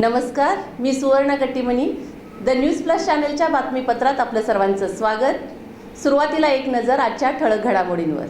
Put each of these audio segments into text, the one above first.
नमस्कार मी सुवर्ण Kattimani. The news plus चॅनलच्या बातमीपत्रात आपलं सर्वांचं स्वागत. सुरुवातीला एक नजर आजच्या ठळक घडामोडींवर.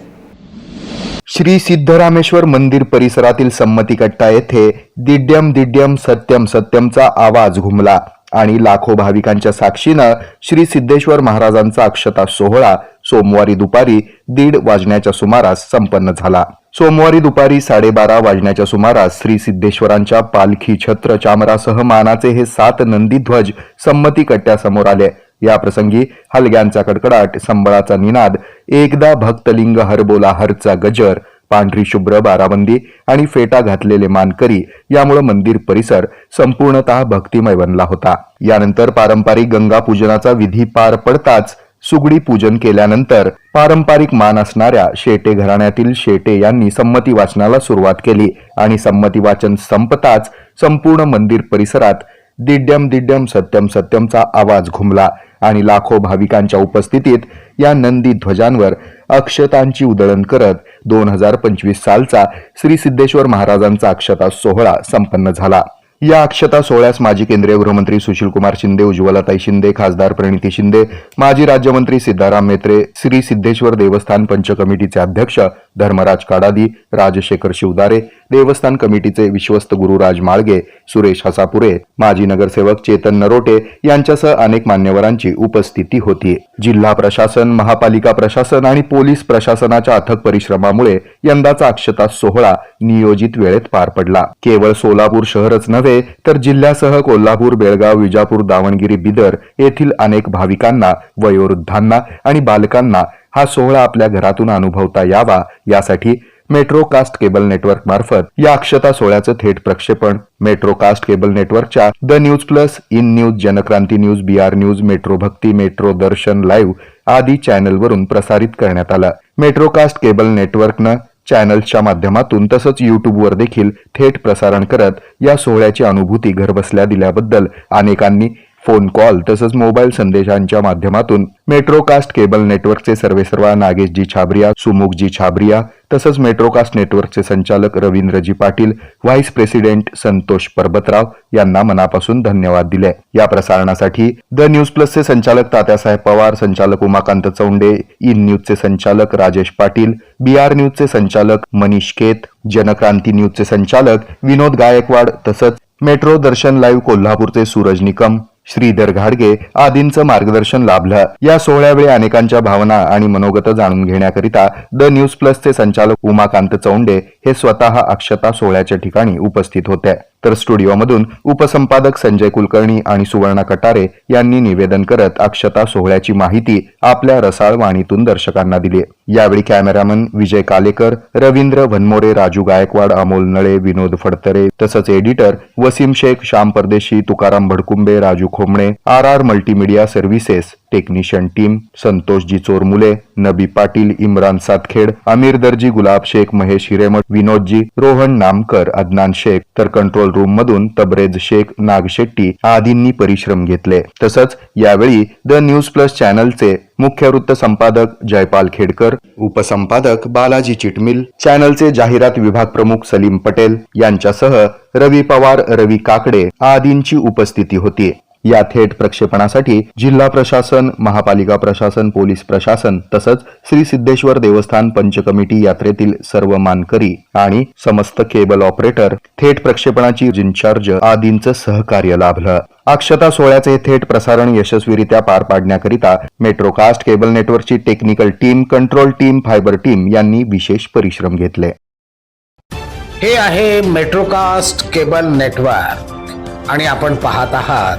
श्री सिद्धरामेश्वर मंदिर परिसरातील संमती कट्टा येथे दिड्यम दिड्यम सत्यम सत्यमचा आवाज घुमला. आणि लाखो भाविकांच्या साक्षीनं श्री सिद्धेश्वर महाराजांचा अक्षता सोहळा सोमवारी दुपारी दीड वाजण्याच्या सुमारास संपन्न झाला. सोमवारी दुपारी साडेबारा वाजण्याच्या सुमारास श्री सिद्धेश्वरांच्या पालखी छत्र चामरासह मानाचे हे सात नंदीध्वज संमती कट्ट्यासमोर आले. या प्रसंगी हलग्यांचा कडकडाट संबळाचा निनाद एकदा भक्तलिंग हरबोला हरचा गजर पांढरी शुभ्र बाराबंदी आणि फेटा घातलेले मानकरी यामुळे मंदिर परिसर संपूर्णतः भक्तिमय बनला होता. यानंतर पारंपरिक गंगा पूजनाचा विधी पार पडताच सुगडी पूजन केल्यानंतर पारंपरिक मान असणाऱ्या शेटे घराण्यातील शेटे यांनी संमती वाचनाला सुरुवात केली आणि संमती वाचन संपताच संपूर्ण मंदिर परिसरात दिड्यम दिड्यम सत्यम सत्यमचा आवाज घुमला आणि लाखो भाविकांच्या उपस्थितीत या नंदी ध्वजांवर अक्षतांची उधळण करत दोन हजार पंचवीस सालचा श्री सिद्धेश्वर महाराजांचा अक्षता सोहळा संपन्न झाला. या अक्षता सोहळ्यास माजी केंद्रीय गृहमंत्री सुशीलकुमार शिंदे उज्ज्वलाताई शिंदे खासदार प्रणिती शिंदे माजी राज्यमंत्री सिद्धाराम मेत्रे श्री सिद्धेश्वर देवस्थान पंच कमिटीचे अध्यक्ष धर्मराज काडादी राजशेखर शिवदारे देवस्थान कमिटीचे विश्वस्त गुरुराज माळगे सुरेश हसापुरे माजी नगरसेवक चेतन नरोटे यांच्यासह अनेक मान्यवरांची उपस्थिती होती. जिल्हा प्रशासन महापालिका प्रशासन आणि पोलीस प्रशासनाच्या अथक परिश्रमामुळे यंदाचा अक्षता सोहळा नियोजित वेळेत पार पडला. केवळ सोलापूर शहरच नव्हे तर जिल्ह्यासह कोल्हापूर बेळगाव विजापूर दावणगिरी बिदर येथील अनेक भाविकांना वयोवृद्धांना आणि बालकांना हा सोहळा आपल्या घरातून अनुभवता यावा यासाठी मेट्रोकास्ट केबल नेटवर्क मार्फत या अक्षता सोहळ्याचं थेट प्रक्षेपण. मेट्रोकास्ट केबल नेटवर्कच्या the news plus in news Janakranti news B R news metro Bhakti metro Darshan live आदी चॅनलवरून प्रसारित करण्यात आलं. मेट्रोकास्ट केबल नेटवर्कनं चॅनल्सच्या माध्यमातून तसंच युट्यूबवर देखील थेट प्रसारण करत या सोहळ्याची अनुभूती घरबसल्या दिल्याबद्दल अनेकांनी फोन कॉल तसंच मोबाईल संदेशांच्या माध्यमातून मेट्रोकास्ट केबल नेटवर्कचे सर्वेसर्वा नागेशजी छाबरिया सुमुखजी छाबरिया तसंच मेट्रोकास्ट नेटवर्कचे संचालक रवींद्रजी पाटील व्हाईस प्रेसिडेंट संतोष परबतराव यांना मनापासून धन्यवाद दिले. या प्रसारणासाठी द न्यूज प्लसचे संचालक तात्यासाहेब पवार संचालक उमाकांत चौंडे इन न्यूजचे संचालक राजेश पाटील बी आर न्यूजचे संचालक मनीष केत जनक्रांती न्यूजचे संचालक विनोद गायकवाड तसंच मेट्रो दर्शन लाईव्ह कोल्हापूरचे सूरज निकम श्रीधर घाडगे आदींचं मार्गदर्शन लाभलं. या सोहळ्यावेळी अनेकांच्या भावना आणि मनोगत जाणून घेण्याकरिता द न्यूज प्लसचे संचालक उमाकांत चौंडे हे स्वतः अक्षता सोहळ्याच्या ठिकाणी उपस्थित होते. तर स्टुडिओमधून उपसंपादक संजय कुलकर्णी आणि सुवर्णा कटारे यांनी निवेदन करत अक्षता सोहळ्याची माहिती आपल्या रसाळ वाणीतून दर्शकांना दिली. यावेळी कॅमेरामन विजय कालेकर रवींद्र भनमोरे राजू गायकवाड अमोल नळे विनोद फडतरे तसंच editor Wasim Shaikh Shyam Pardeshi Tukaram Bhadkumbe Raju Khomane R R multimedia services technician team Santoshji Chormule Nabi Patil Imran Satkhed Aamir Darji Gulab Shaikh Mahesh Hiremath विनोदजी रोहन नामकर अदनान शेख तर कंट्रोल रूम मधून तबरेज शेख नागशेट्टी आदींनी परिश्रम घेतले. तसंच यावेळी द न्यूज प्लस चॅनलचे मुख्य वृत्त संपादक जयपाल खेडकर उपसंपादक बालाजी चिटमिल चॅनलचे जाहिरात विभाग प्रमुख सलीम पटेल यांच्यासह रवी पवार रवी काकडे आदींची उपस्थिती होती. या थेट प्रक्षेपणासाठी जिल्हा प्रशासन महापालिका प्रशासन पोलीस प्रशासन तसंच श्री सिद्धेश्वर देवस्थान पंचकमिटी यात्रेतील सर्व मानकरी आणि समस्त केबल ऑपरेटर थेट प्रक्षेपणाची इन्चार्ज आदींचं सहकार्य लाभलं. अक्षता सोहळ्याचे थेट प्रसारण यशस्वीरित्या पार पाडण्याकरिता मेट्रोकास्ट केबल नेटवर्कची technical team control team fibre team यांनी विशेष परिश्रम घेतले. हे आहे मेट्रोकास्ट केबल नेटवर्क आणि आपण पाहत आहात